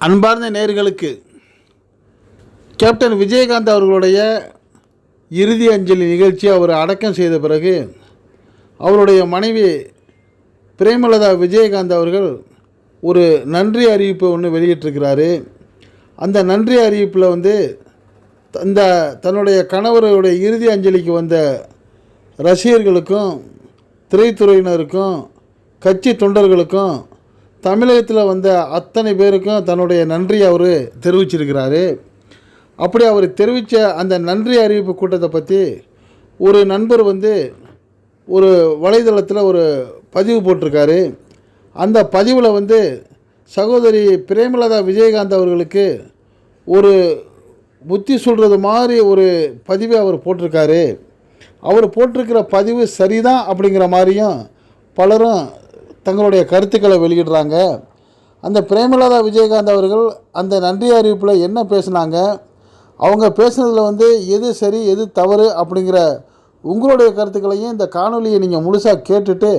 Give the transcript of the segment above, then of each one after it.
அன்பார்ந்த நேர்களுக்கு கேப்டன் விஜயகாந்த் அவர்களுடைய இறுதி அஞ்சலி நிகழ்ச்சி அவர் அடக்கம் செய்த பிறகு அவருடைய மனைவி பிரேமலதா விஜயகாந்த் அவர்கள் ஒரு நன்றி அறிவிப்பை ஒன்று வெளியிட்டிருக்கிறாரு. அந்த நன்றி அறிவிப்பில் வந்து இந்த தன்னுடைய கணவருடைய இறுதி அஞ்சலிக்கு வந்த ரசிகர்களுக்கும் திரைத்துறையினருக்கும் கட்சி தொண்டர்களுக்கும் தமிழகத்தில் வந்த அத்தனை பேருக்கும் தன்னுடைய நன்றி அவர் தெரிவிச்சிருக்கிறாரு. அப்படி அவர் தெரிவித்த அந்த நன்றி அறிவிப்பு கூட்டத்தை பற்றி ஒரு நண்பர் வந்து ஒரு வலைதளத்தில் ஒரு பதிவு போட்டிருக்காரு. அந்த பதிவில் வந்து சகோதரி பிரேமலதா விஜயகாந்த் அவர்களுக்கு ஒரு புத்தி சொல்கிறது மாதிரி ஒரு பதிவை அவர் போட்டிருக்காரு. அவர் போட்டிருக்கிற பதிவு சரிதான் அப்படிங்கிற மாதிரியும் பலரும் தங்களுடைய கருத்துக்களை வெளியிடுறாங்க. அந்த பிரேமலதா விஜயகாந்த் அவர்கள் அந்த நன்றி அறிவிப்பில் என்ன பேசுனாங்க? அவங்க பேசுனதில் வந்து எது சரி எது தவறு அப்படிங்கிற உங்களுடைய கருத்துக்களையும் இந்த காணொலியை நீங்கள் முழுசாக கேட்டுட்டு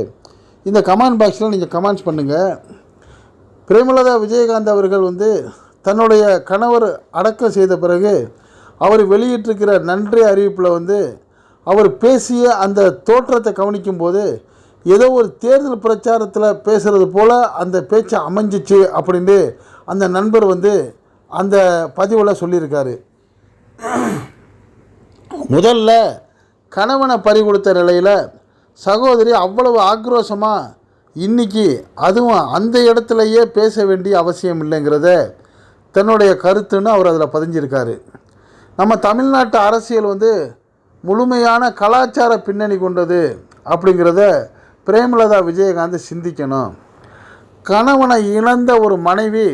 இந்த கமெண்ட் பாக்ஸில் நீங்கள் கமெண்ட்ஸ் பண்ணுங்கள் பிரேமலதா விஜயகாந்த் அவர்கள் வந்து தன்னுடைய கணவர் அடக்கம் செய்த பிறகு அவர் வெளியிட்டிருக்கிற நன்றி அறிவிப்பில் வந்து அவர் பேசிய அந்த தோற்றத்தை கவனிக்கும்போது ஏதோ ஒரு தேர்தல் பிரச்சாரத்தில் பேசுகிறது போல் அந்த பேச்சு அமைஞ்சிச்சு அப்படின்ட்டு அந்த நண்பர் வந்து அந்த பதிவில் சொல்லியிருக்காரு. முதல்ல கணவனை பறி கொடுத்த நிலையில் சகோதரி அவ்வளவு ஆக்ரோஷமாக இன்னைக்கு அதுவும் அந்த இடத்துலையே பேச வேண்டிய அவசியம் இல்லைங்கிறத தன்னுடைய கருத்துன்னு அவர் அதில் பதிஞ்சிருக்காரு. நம்ம தமிழ்நாட்டு அரசியல் வந்து முழுமையான கலாச்சார பின்னணி கொண்டது அப்படிங்கிறத பிரேமலதா விஜயகாந்த் சிந்திக்கணும். கணவனை இழந்த ஒரு மனைவி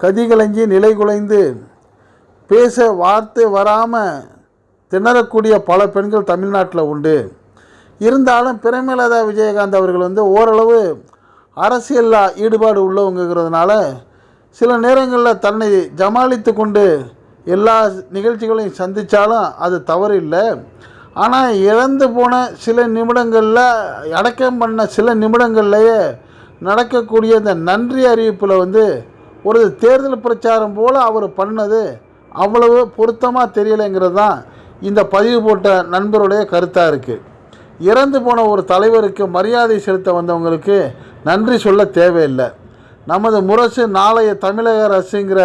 கதிகலங்கி நிலை குலைந்து பேச வார்த்தை வராமல் திணறக்கூடிய பல பெண்கள் தமிழ்நாட்டில் உண்டு. இருந்தாலும் பிரேமலதா விஜயகாந்த் அவர்கள் வந்து ஓரளவு அரசியலில் ஈடுபாடு உள்ளவங்கிறதுனால சில நேரங்களில் தன்னை ஜமாளித்து கொண்டு எல்லா நிகழ்ச்சிகளையும் சந்தித்தாலும் அது தவறு இல்லை ஆனால் இழந்து போன சில நிமிடங்களில் அடக்கம் பண்ண சில நிமிடங்கள்லேயே நடக்கக்கூடிய இந்த நன்றி அறிவிப்பில் வந்து ஒரு தேர்தல் பிரச்சாரம் போல் அவர் பண்ணது. அவ்வளவு பொருத்தமாக தெரியலைங்கிறது தான் இந்த பதிவு போட்ட நண்பருடைய கருத்தாக இருக்குது இறந்து போன ஒரு தலைவருக்கு மரியாதை செலுத்த வந்தவங்களுக்கு நன்றி சொல்ல தேவையில்லை. நமது முரசு நாளைய தமிழக அரசுங்கிற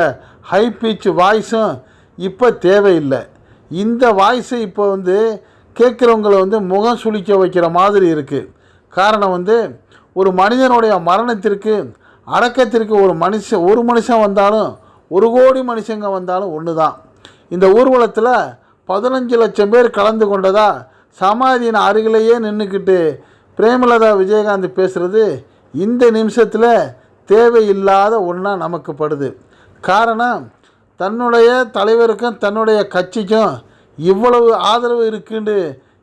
ஹை பீச் வாய்ஸும் இப்போ தேவையில்லை. இந்த வாய்ஸு இப்போ வந்து கேட்குறவங்களை வந்து முகம் சுளிக்க வைக்கிற மாதிரி இருக்குது காரணம் வந்து ஒரு மனிதனுடைய மரணத்திற்கு அடக்கத்திற்கு ஒரு மனுஷன் ஒரு மனுஷன் வந்தாலும் ஒரு கோடி மனுஷங்க வந்தாலும் ஒன்று தான் இந்த ஊர்வலத்தில் பதினஞ்சு லட்சம் பேர் கலந்து கொண்டதா சமாதியின் அருகிலேயே நின்றுக்கிட்டு பிரேமலதா விஜயகாந்த் பேசுகிறது இந்த நிமிஷத்தில் தேவையில்லாத ஒன்றா நமக்கு படுது. காரணம் தன்னுடைய தலைவருக்கும் தன்னுடைய கட்சிக்கும் இவ்வளவு ஆதரவு இருக்குன்னு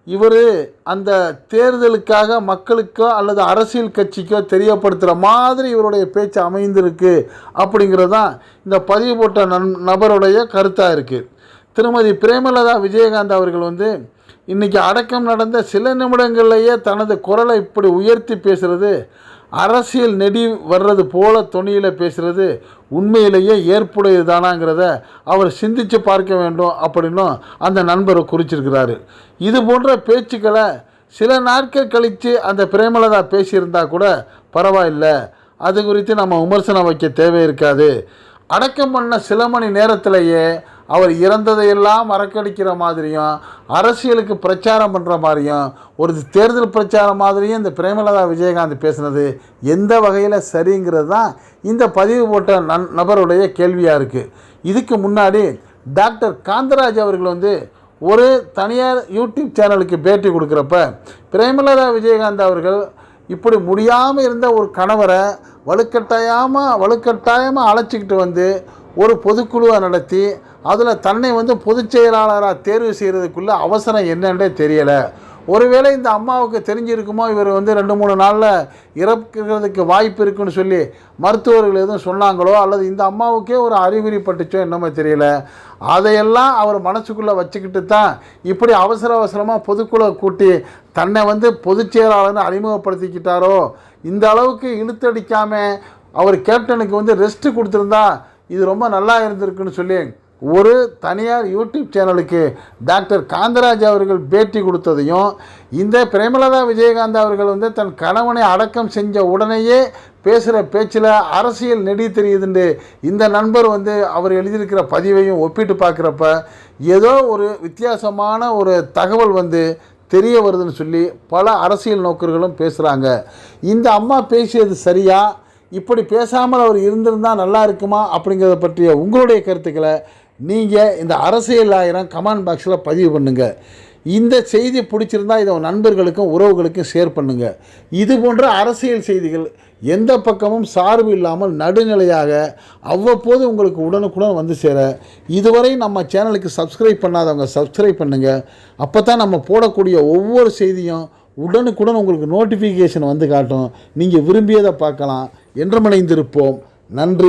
இவர் அந்த தேர்தலுக்காக மக்களுக்கோ அல்லது அரசியல் கட்சிக்கோ தெரியப்படுத்துகிற மாதிரி இவருடைய பேச்சு அமைந்திருக்கு அப்படிங்கிறது தான் இந்த பதிவு போட்ட நன் நபருடைய கருத்தாக இருக்குது திருமதி பிரேமலதா விஜயகாந்த் அவர்கள் வந்து இன்றைக்கி அடக்கம் நடந்த சில நிமிடங்கள்லேயே தனது குரலை இப்படி உயர்த்தி பேசுகிறது அரசியல் நெடி வர்றது போல துணியில் பேசுகிறது உண்மையிலேயே ஏற்புடையது தானாங்கிறத அவர் சிந்தித்து பார்க்க வேண்டும் அப்படின்னும் அந்த நண்பரை குறிச்சிருக்கிறாரு. இது போன்ற பேச்சுக்களை சில நாட்கள் கழித்து அந்த பிரேமலதா பேசியிருந்தா கூட பரவாயில்லை. அது குறித்து நம்ம விமர்சனம் வைக்க தேவை இருக்காது. அடக்கம் பண்ண சில மணி நேரத்திலேயே அவர் இறந்ததையெல்லாம் மறக்கடிக்கிற மாதிரியும் அரசியலுக்கு பிரச்சாரம் பண்ணுற மாதிரியும் ஒரு தேர்தல் பிரச்சாரம் மாதிரியும் இந்த பிரேமலதா விஜயகாந்த் பேசுனது எந்த வகையில் சரிங்கிறது தான் இந்த பதிவு போட்ட நன் நபருடைய கேள்வியாக இருக்குது இதுக்கு முன்னாடி டாக்டர் காந்தராஜ் அவர்கள் வந்து ஒரு தனியார் யூடியூப் சேனலுக்கு பேட்டி கொடுக்குறப்ப பிரேமலதா விஜயகாந்த் அவர்கள் இப்படி முடியாமல் இருந்த ஒரு கணவரை வலுக்கட்டாயமாக வலுக்கட்டாயமாக அழைச்சிக்கிட்டு வந்து ஒரு பொதுக்குழுவை நடத்தி அதில் தன்னை வந்து பொதுச் செயலாளராக தேர்வு செய்கிறதுக்குள்ளே அவசரம் என்னன்றே தெரியலை. ஒருவேளை இந்த அம்மாவுக்கு தெரிஞ்சிருக்குமோ? இவர் வந்து ரெண்டு மூணு நாளில் இறக்கிறதுக்கு வாய்ப்பு இருக்குன்னு சொல்லி மருத்துவர்கள் எதுவும் சொன்னாங்களோ? அல்லது இந்த அம்மாவுக்கே ஒரு அறிகுறி பட்டுச்சோ? என்னமோ தெரியல. அதையெல்லாம் அவர் மனசுக்குள்ளே வச்சுக்கிட்டு தான் இப்படி அவசர அவசரமாக பொதுக்குழு கூட்டி தன்னை வந்து பொதுச் செயலாளர்னு அறிமுகப்படுத்திக்கிட்டாரோ? இந்த அளவுக்கு இழுத்தடிக்காமல் அவர் கேப்டனுக்கு வந்து ரெஸ்ட்டு கொடுத்துருந்தா இது ரொம்ப நல்லா இருந்திருக்குன்னு சொல்லி ஒரு தனியார் யூடியூப் சேனலுக்கு டாக்டர் காந்தராஜ் அவர்கள் பேட்டி கொடுத்ததையும் இந்த பிரேமலதா விஜயகாந்த் அவர்கள் வந்து தன் கணவனை அடக்கம் செஞ்ச உடனேயே பேசுகிற பேச்சில் அரசியல் நெடி தெரியுதுண்டு. இந்த நண்பர் வந்து அவர் எழுதியிருக்கிற பதிவையும் ஒப்பிட்டு பார்க்குறப்ப ஏதோ ஒரு வித்தியாசமான ஒரு தகவல் வந்து தெரிய வருதுன்னு சொல்லி பல அரசியல் நோக்கர்களும் பேசுகிறாங்க இந்த அம்மா பேசியது சரியாக இப்படி பேசாமல் அவர் இருந்திருந்தால் நல்லா இருக்குமா அப்படிங்கிறத பற்றிய உங்களுடைய கருத்துக்களை நீங்கள் இந்த அரசியல் ஆயிரம் கமெண்ட் பாக்ஸில் பதிவு பண்ணுங்கள் இந்த செய்தி பிடிச்சிருந்தா இதை நண்பர்களுக்கும் உறவுகளுக்கும் ஷேர் பண்ணுங்கள் இது போன்ற அரசியல் செய்திகள் எந்த பக்கமும் சார்பு இல்லாமல் நடுநிலையாக அவ்வப்போது உங்களுக்கு உடனுக்குடன் வந்து சேர. இதுவரை நம்ம சேனலுக்கு சப்ஸ்கிரைப் பண்ணாதவங்க சப்ஸ்கிரைப் பண்ணுங்கள் அப்போ தான் நம்ம போடக்கூடிய ஒவ்வொரு செய்தியும் உடனுக்குடன் உங்களுக்கு நோட்டிஃபிகேஷன் வந்து காட்டும். நீங்கள் விரும்பியதை பார்க்கலாம். என்றுமடைந்திருப்போம் நன்றி.